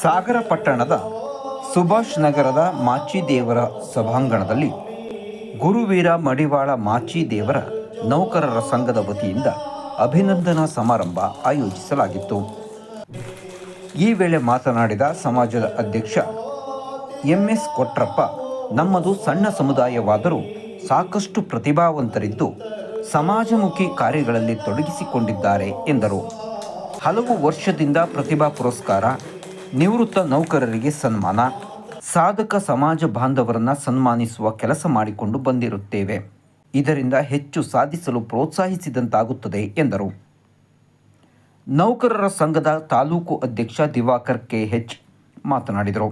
ಸಾಗರ ಪಟ್ಟಣದ ಸುಭಾಷ್ ನಗರದ ಮಾಚಿದೇವರ ಸಭಾಂಗಣದಲ್ಲಿ ಗುರುವೀರ ಮಡಿವಾಳ ಮಾಚಿದೇವರ ನೌಕರರ ಸಂಘದ ವತಿಯಿಂದ ಅಭಿನಂದನಾ ಸಮಾರಂಭ ಆಯೋಜಿಸಲಾಗಿತ್ತು. ಈ ವೇಳೆ ಮಾತನಾಡಿದ ಸಮಾಜದ ಅಧ್ಯಕ್ಷ ಎಂ ಎಸ್ ಕೊಟ್ರಪ್ಪ, ನಮ್ಮದು ಸಣ್ಣ ಸಮುದಾಯವಾದರೂ ಸಾಕಷ್ಟು ಪ್ರತಿಭಾವಂತರಿದ್ದು ಸಮಾಜಮುಖಿ ಕಾರ್ಯಗಳಲ್ಲಿ ತೊಡಗಿಸಿಕೊಂಡಿದ್ದಾರೆ ಎಂದರು. ಹಲವು ವರ್ಷದಿಂದ ಪ್ರತಿಭಾ ಪುರಸ್ಕಾರ, ನಿವೃತ್ತ ನೌಕರರಿಗೆ ಸನ್ಮಾನ, ಸಾಧಕ ಸಮಾಜ ಬಾಂಧವರನ್ನು ಸನ್ಮಾನಿಸುವ ಕೆಲಸ ಮಾಡಿಕೊಂಡು ಬಂದಿರುತ್ತೇವೆ. ಇದರಿಂದ ಹೆಚ್ಚು ಸಾಧಿಸಲು ಪ್ರೋತ್ಸಾಹಿಸಿದಂತಾಗುತ್ತದೆ, ಎಂದರು. ನೌಕರರ ಸಂಘದ ತಾಲೂಕು ಅಧ್ಯಕ್ಷ ದಿವಾಕರ್ ಕೆ ಎಚ್ ಮಾತನಾಡಿದರು.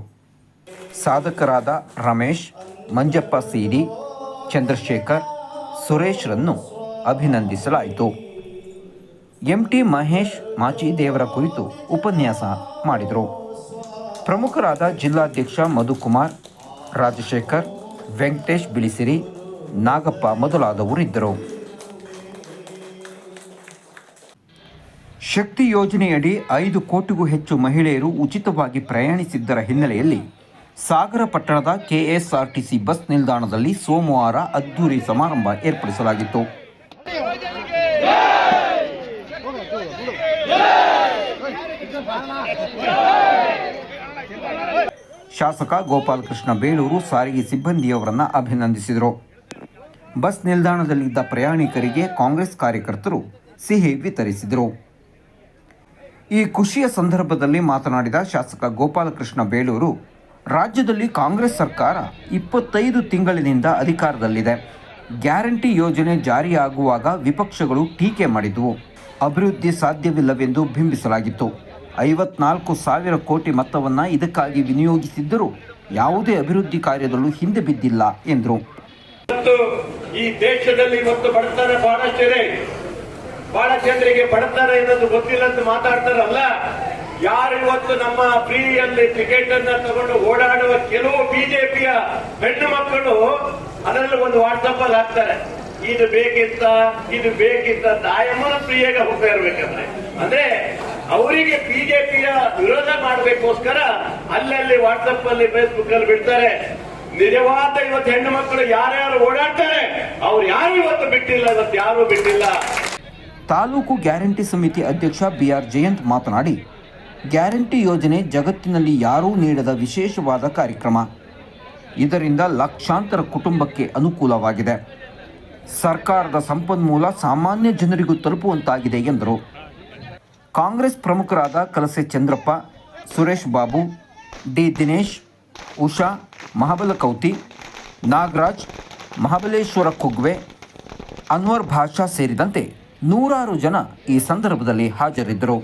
ಸಾಧಕರಾದ ರಮೇಶ್, ಮಂಜಪ್ಪ ಸಿಡಿ ಚಂದ್ರಶೇಖರ್, ಸುರೇಶ್ರನ್ನು ಅಭಿನಂದಿಸಲಾಯಿತು. ಎಂಟಿ ಮಹೇಶ್ ಮಾಚಿದೇವರ ಕುರಿತು ಉಪನ್ಯಾಸ ಮಾಡಿದರು. ಪ್ರಮುಖರಾದ ಜಿಲ್ಲಾಧ್ಯಕ್ಷ ಮಧುಕುಮಾರ್, ರಾಜಶೇಖರ್, ವೆಂಕಟೇಶ್ ಬಿಳಿಸಿರಿ, ನಾಗಪ್ಪ ಮೊದಲಾದವರಿದ್ದರು. ಶಕ್ತಿ ಯೋಜನೆಯಡಿ ಐದು ಕೋಟಿಗೂ ಹೆಚ್ಚು ಮಹಿಳೆಯರು ಉಚಿತವಾಗಿ ಪ್ರಯಾಣಿಸಿದ್ದರ ಹಿನ್ನೆಲೆಯಲ್ಲಿ ಸಾಗರ ಪಟ್ಟಣದ ಕೆಎಸ್ಆರ್ಟಿಸಿ ಬಸ್ ನಿಲ್ದಾಣದಲ್ಲಿ ಸೋಮವಾರ ಅದ್ದೂರಿ ಸಮಾರಂಭ ಏರ್ಪಡಿಸಲಾಗಿತ್ತು. ಶಾಸಕ ಗೋಪಾಲಕೃಷ್ಣ ಬೇಳೂರು ಸಾರಿಗೆ ಸಿಬ್ಬಂದಿಯವರನ್ನು ಅಭಿನಂದಿಸಿದರು. ಬಸ್ ನಿಲ್ದಾಣದಲ್ಲಿದ್ದ ಪ್ರಯಾಣಿಕರಿಗೆ ಕಾಂಗ್ರೆಸ್ ಕಾರ್ಯಕರ್ತರು ಸಿಹಿ ವಿತರಿಸಿದರು. ಈ ಖುಷಿಯ ಸಂದರ್ಭದಲ್ಲಿ ಮಾತನಾಡಿದ ಶಾಸಕ ಗೋಪಾಲಕೃಷ್ಣ ಬೇಳೂರು, ರಾಜ್ಯದಲ್ಲಿ ಕಾಂಗ್ರೆಸ್ ಸರ್ಕಾರ ಇಪ್ಪತ್ತೈದು ತಿಂಗಳಿನಿಂದ ಅಧಿಕಾರದಲ್ಲಿದೆ. ಗ್ಯಾರಂಟಿ ಯೋಜನೆ ಜಾರಿಯಾಗುವಾಗ ವಿಪಕ್ಷಗಳು ಟೀಕೆ ಮಾಡಿದ್ವು. ಅಭಿವೃದ್ಧಿ ಸಾಧ್ಯವಿಲ್ಲವೆಂದು ಬಿಂಬಿಸಲಾಗಿತ್ತು. ಐವತ್ನಾಲ್ಕು ಸಾವಿರ ಕೋಟಿ ಮೊತ್ತವನ್ನು ಇದಕ್ಕಾಗಿ ವಿನಿಯೋಗಿಸಿದ್ದರೂ ಯಾವುದೇ ಅಭಿವೃದ್ಧಿ ಕಾರ್ಯದಲ್ಲೂ ಹಿಂದೆ ಬಿದ್ದಿಲ್ಲ, ಎಂದರು. ಈ ದೇಶದಲ್ಲಿ ಮತ್ತು ಬಡತನ ಬಹಳಷ್ಟಿದೆ ಬಹಳ ಜನರಿಗೆ ಬಡತನ ಗೊತ್ತಿಲ್ಲ ಅಂತ ಮಾತಾಡ್ತಾರಲ್ಲ. ಯಾರು ಇವತ್ತು ನಮ್ಮ ಫ್ರೀಯಲ್ಲಿ ಟಿಕೆಟ್ ಅನ್ನ ತಗೊಂಡು ಓಡಾಡುವ ಕೆಲವು ಬಿಜೆಪಿಯ ಹೆಣ್ಣು ಮಕ್ಕಳು ಅದರಲ್ಲಿ ಒಂದು ವಾಟ್ಸಪ್ ಅಲ್ಲಿ ಹಾಕ್ತಾರೆ. ಇದು ಬೇಕಿತ್ತ ಇದು ಬೇಕಿತ್ತ ದಾಯಮನ ಪ್ರಿಯಾಗ ಹೋಗ್ತಾ ಇರ್ಬೇಕಂದ್ರೆ. ಅಂದ್ರೆ ಅವರಿಗೆ ಬಿಜೆಪಿಯ ವಿರೋಧ ಮಾಡಬೇಕೋಸ್ಕರ ಅಲ್ಲಲ್ಲಿ ವಾಟ್ಸಪ್ ಅಲ್ಲಿ ಫೇಸ್ಬುಕ್ ಅಲ್ಲಿ ಬಿಡ್ತಾರೆ. ನಿಜವಾದ ಇವತ್ತು ಹೆಣ್ಣು ಮಕ್ಕಳು ಯಾರ್ಯಾರು ಓಡಾಡ್ತಾರೆ, ಅವ್ರು ಯಾರು ಇವತ್ತು ಬಿಟ್ಟಿಲ್ಲ, ಇವತ್ತು ಯಾರು ಬಿಟ್ಟಿಲ್ಲ. ತಾಲೂಕು ಗ್ಯಾರಂಟಿ ಸಮಿತಿ ಅಧ್ಯಕ್ಷ ಬಿಆರ್ ಜಯಂತ್ ಮಾತನಾಡಿ, ಗ್ಯಾರಂಟಿ ಯೋಜನೆ ಜಗತ್ತಿನಲ್ಲಿ ಯಾರೂ ನೀಡದ ವಿಶೇಷವಾದ ಕಾರ್ಯಕ್ರಮ. ಇದರಿಂದ ಲಕ್ಷಾಂತರ ಕುಟುಂಬಕ್ಕೆ ಅನುಕೂಲವಾಗಿದೆ. ಸರ್ಕಾರದ ಸಂಪನ್ಮೂಲ ಸಾಮಾನ್ಯ ಜನರಿಗೂ ತಲುಪುವಂತಾಗಿದೆ ಎಂದರು. ಕಾಂಗ್ರೆಸ್ ಪ್ರಮುಖರಾದ ಕಲಸೆ ಚಂದ್ರಪ್ಪ, ಸುರೇಶ್ ಬಾಬು, ಡಿ ದಿನೇಶ್, ಉಷಾ ಮಹಾಬಲಕೌತಿ ನಾಗರಾಜ್, ಮಹಾಬಲೇಶ್ವರ ಕುಗ್ವೆ, ಅನ್ವರ್ ಭಾಷಾ ಸೇರಿದಂತೆ ನೂರಾರು ಜನ ಈ ಸಂದರ್ಭದಲ್ಲಿ ಹಾಜರಿದ್ದರು.